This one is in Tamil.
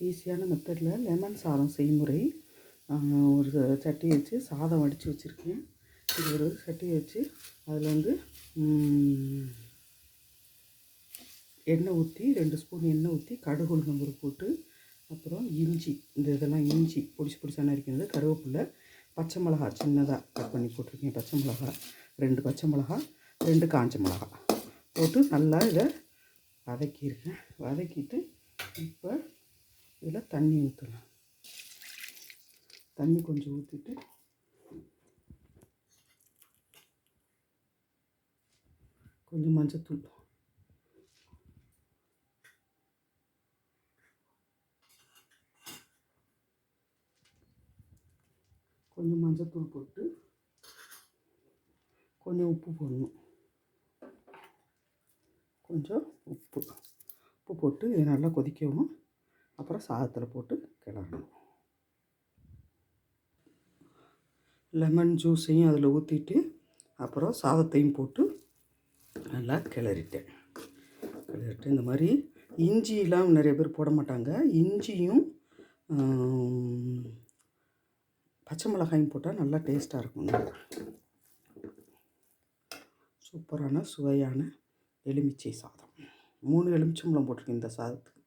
ஈஸியான மெத்தடில் லெமன் சாதம் செய்முறை. ஒரு சட்டி வச்சு சாதம் வடித்து வச்சுருக்கேன். இது ஒரு சட்டி வச்சு அதில் வந்து எண்ணெய் ஊற்றி ரெண்டு ஸ்பூன் எண்ணெய் ஊற்றி கடுகு உளுந்தம்பரு போட்டு அப்புறம் இஞ்சி இந்த இதெல்லாம் இஞ்சி பிடிச்சி பொடிசாக நறுக்கிறது கருவேப்பில்லை பச்சை மிளகா சின்னதாக கட் பண்ணி போட்டிருக்கேன் பச்சை மிளகா ரெண்டு பச்சை மிளகா ரெண்டு காஞ்ச மிளகா போட்டு நல்லா இதை வதக்கியிருக்கேன் வதக்கிட்டு இப்போ இதில் தண்ணி ஊற்றலாம். தண்ணி கொஞ்சம் ஊற்றிட்டு கொஞ்சம் மஞ்சத்தூள். கொஞ்சம் மஞ்சத்தூள் போட்டு கொஞ்சம் உப்பு போடணும். கொஞ்சம் உப்பு. உப்பு போட்டு இதை நல்லா கொதிக்கவும் அப்புறம் சாதத்தில் போட்டு கிளறணும். லெமன் ஜூஸையும் அதில் ஊற்றிட்டு அப்புறம் சாதத்தையும் போட்டு நல்லா கிளறிட்டேன். கிளறிட்டு இந்த மாதிரி இஞ்சிலாம் நிறைய பேர் போட மாட்டாங்க. இஞ்சியும் பச்சை மிளகாயும் போட்டால் நல்லா டேஸ்ட்டாக இருக்கும். சூப்பரான சுவையான எலுமிச்சை சாதம். மூணு எலுமிச்சம்பழம் போட்டிருக்கேன் இந்த சாதத்துக்கு.